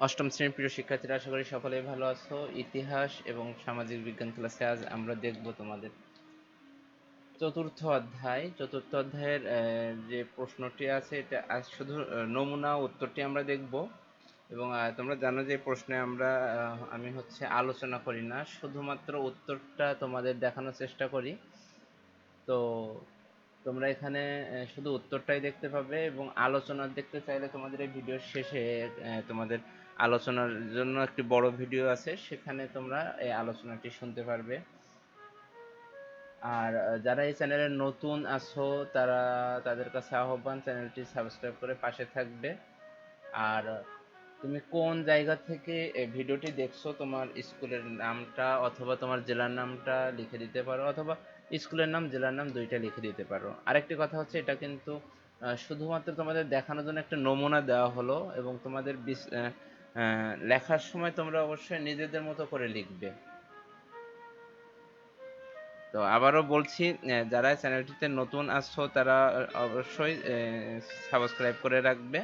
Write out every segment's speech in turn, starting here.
অষ্টম শ্রেণির প্রিয় শিক্ষার্থীরা, আশা করি সকলেই ভালো আছো। ইতিহাস এবং সামাজিক বিজ্ঞান ক্লাসে আজ আমরা দেখব তোমাদের। চতুর্থ অধ্যায়। চতুর্থ অধ্যায়ের যে প্রশ্নটি আছে, এটা আজ শুধু নমুনা উত্তরটি আমরা দেখব। এবং তোমরা জানো যে প্রশ্নে আমরা আমি হচ্ছে আলোচনা করি না, শুধুমাত্র উত্তরটা তোমাদের দেখানোর চেষ্টা করি। তো তোমরা এখানে শুধু উত্তরটাই দেখতে পাবে এবং আলোচনা দেখতে চাইলে তোমাদের এই ভিডিওর শেষে তোমাদের আলোচনার জন্য একটি বড় ভিডিও আছে, সেখানে তোমরা এই আলোচনাটি শুনতে পারবে। আর যারা এই চ্যানেলে নতুন আছো, তারা তাদের কাছে আহ্বান, চ্যানেলটি সাবস্ক্রাইব করে পাশে থাকবে। আর তুমি কোন জায়গা থেকে ভিডিওটি দেখছ? তোমার স্কুলের নামটা অথবা তোমার জেলার নামটা লিখে দিতে পারো, অথবা স্কুলের নাম, জেলার নাম দুইটা লিখে দিতে পারো। আরেকটি কথা হচ্ছে, এটা কিন্তু শুধুমাত্র তোমাদের দেখানোর জন্য একটা নমুনা দেওয়া হলো এবং তোমাদের লেখার সময় তোমরা অবশ্যই নিজেদের মতো করে লিখবে। তো আবারও বলছি যারা চ্যানেলটিতে নতুন আসছো, তারা অবশ্যই সাবস্ক্রাইব করে রাখবে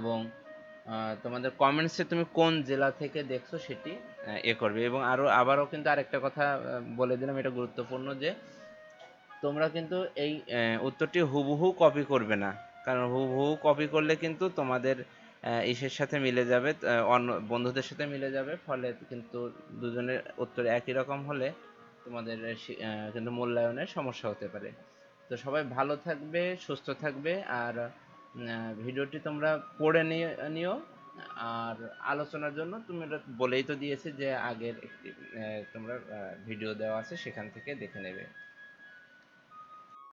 এবং তোমাদের কমেন্টসে তুমি কোন জেলা থেকে দেখছ সেটি এ করবে। এবং আরও, আবারও কিন্তু আরেকটা কথা বলে দিলাম, এটা গুরুত্বপূর্ণ যে তোমরা কিন্তু এই উত্তরটি হুবহু কপি করবে না। কারণ হুবহু কপি করলে কিন্তু তোমাদের ইসের সাথে মিলে যাবে অন্য বন্ধুদের সাথে মিলে যাবে। ফলে কিন্তু দুজনের উত্তর একই রকম হলে তোমাদের কিন্তু মূল্যায়নের সমস্যা হতে পারে। তো সবাই ভালো থাকবে, সুস্থ থাকবে, আর ভিডিওটি তোমরা পড়ে নিও। আর আলোচনার জন্য তুমি বলেই তো দিয়েছে যে আগের একটি তোমরা ভিডিও দেওয়া আছে, সেখান থেকে দেখে নেবে।